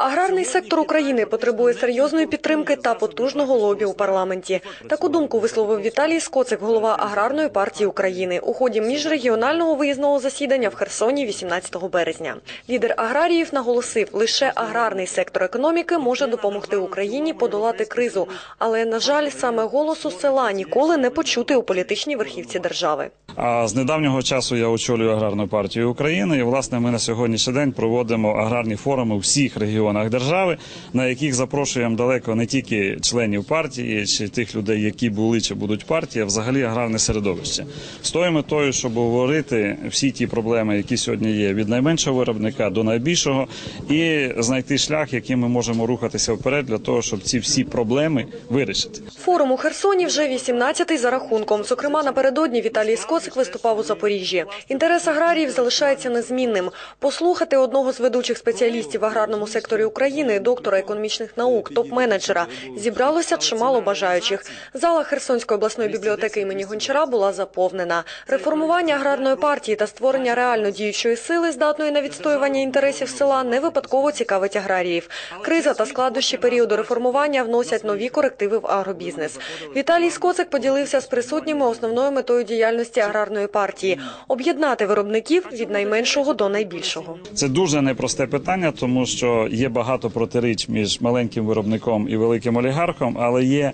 Аграрний сектор України потребує серйозної підтримки та потужного лобі у парламенті. Таку думку висловив Віталій Скоцик, голова аграрної партії України, у ході міжрегіонального виїзного засідання в Херсоні 18 березня. Лідер аграріїв наголосив, лише аграрний сектор економіки може допомогти Україні подолати кризу. Але на жаль, саме голосу села ніколи не почути у політичній верхівці держави. А з недавнього часу я очолюю аграрну партію України. І власне ми на сьогоднішній день проводимо аграрні форуми у всіх регіонах держави, на яких запрошуємо далеко не тільки членів партії чи тих людей, які були чи будуть партії, а взагалі аграрне середовище. З тою метою, щоб говорити всі ті проблеми, які сьогодні є, від найменшого виробника до найбільшого, і знайти шлях, яким ми можемо рухатися вперед, для того, щоб ці всі проблеми вирішити. Форум у Херсоні вже 18-й за рахунком. Зокрема, напередодні Віталій Скоцик виступав у Запоріжжі. Інтерес аграріїв залишається незмінним. Послухати одного з ведучих спеціалістів в аграрному секторі України, доктора економічних наук, топ-менеджера, зібралося чимало бажаючих. Зала Херсонської обласної бібліотеки імені Гончара була заповнена. Реформування аграрної партії та створення реально діючої сили, здатної на відстоювання інтересів села, не випадково цікавить аграріїв. Криза та складнощі періоду реформування вносять нові корективи в агробізнес. Віталій Скоцик поділився з присутніми основною метою діяльності аграрної партії – об'єднати виробників від найменшого до найбільшого. Це дуже непросте питання, тому що є багато протиріч між маленьким виробником і великим олігархом, але є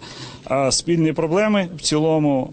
спільні проблеми в цілому,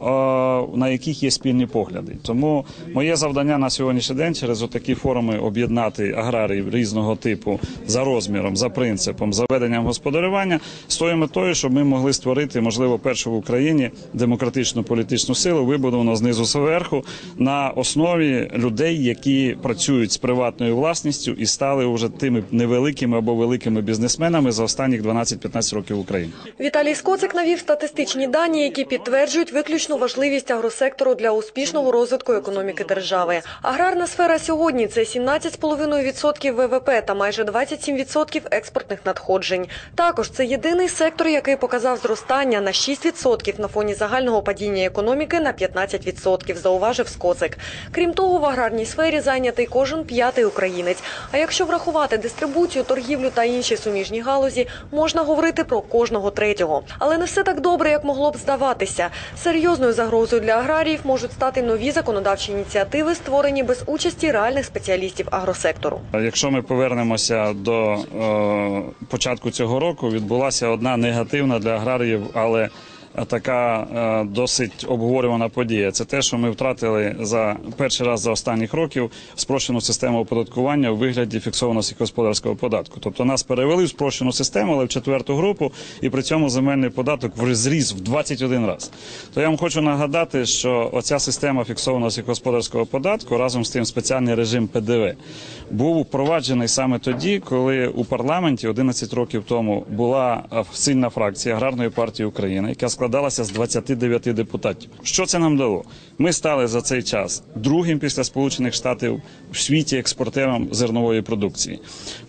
на яких є спільні погляди. Тому моє завдання на сьогоднішній день через отакі форуми об'єднати аграріїв різного типу за розміром, за принципом, за веденням господарювання з тою метою, щоб ми могли створити, можливо, першу в Україні демократичну політичну силу, вибудовану знизу зверху на основі людей, які працюють з приватною власністю і стали вже тими невеликими або великими бізнесменами за останніх 12-15 років в Україні. Віталій Скоцик навів статистичні дані, які підтверджують виключну важливість агросектору для успішного розвитку економіки держави. Аграрна сфера сьогодні це 17,5% ВВП та майже 27% експортних надходжень. Також це єдиний сектор, який показав зростання на 6% на фоні загального падіння економіки на 15%, зауважив Скоцик. Крім того, в аграрній сфері зайнятий кожен п'ятий українець. А якщо врахувати дистрибуцію, торгівлю та інші суміжні галузі, можна говорити про кожного третього. Але не все так добре, як могло б здаватися. Серйозною загрозою для аграріїв можуть стати нові законодавчі ініціативи, створені без участі реальних спеціалістів агросектору. Якщо ми повернемося до е, початку цього року, відбулася одна негативна для аграріїв, але така е, досить обговорювана подія. Це те, що ми втратили за перший раз за останніх років спрощену систему оподаткування у вигляді фіксованого сільськогосподарського податку. Тобто нас перевели в спрощену систему, але в четверту групу, і при цьому земельний податок зріс в 21 раз. То я вам хочу нагадати, що оця система фіксованого сільськогосподарського податку разом з тим спеціальний режим ПДВ був впроваджений саме тоді, коли у парламенті 11 років тому була е, сильна фракція аграрної партії України, яка складалася з 29 депутатів. Що це нам дало? Ми стали за цей час другим після Сполучених Штатів в світі експортером зернової продукції.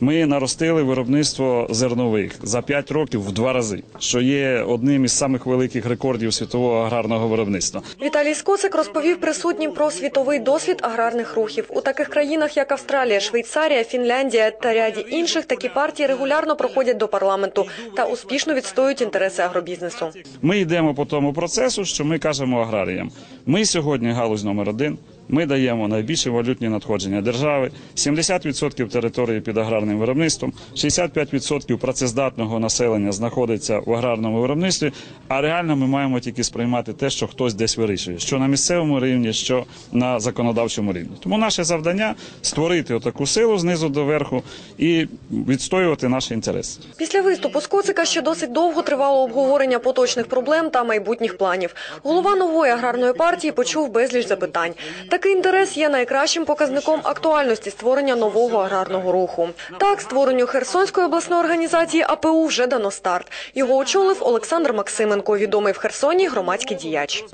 Ми наростили виробництво зернових за 5 років в два рази, що є одним із самих великих рекордів світового аграрного виробництва. Віталій Скоцик розповів присутнім про світовий досвід аграрних рухів. У таких країнах, як Австралія, Швейцарія, Фінляндія та ряді інших, такі партії регулярно проходять до парламенту та успішно відстоюють інтереси агробізнесу. Ми йдемо по тому процесу, що ми кажемо аграріям. Ми сьогодні галузь номер один. Ми даємо найбільші валютні надходження держави, 70% території під аграрним виробництвом, 65% працездатного населення знаходиться в аграрному виробництві. А реально ми маємо тільки сприймати те, що хтось десь вирішує, що на місцевому рівні, що на законодавчому рівні. Тому наше завдання створити отаку силу знизу до верху і відстоювати наші інтереси. Після виступу Скоцика ще досить довго тривало обговорення поточних проблем та майбутніх планів. Голова нової аграрної партії почув безліч запитань. Такий інтерес є найкращим показником актуальності створення нового аграрного руху. Так, створенню Херсонської обласної організації АПУ вже дано старт. Його очолив Олександр Максименко, відомий в Херсоні громадський діяч.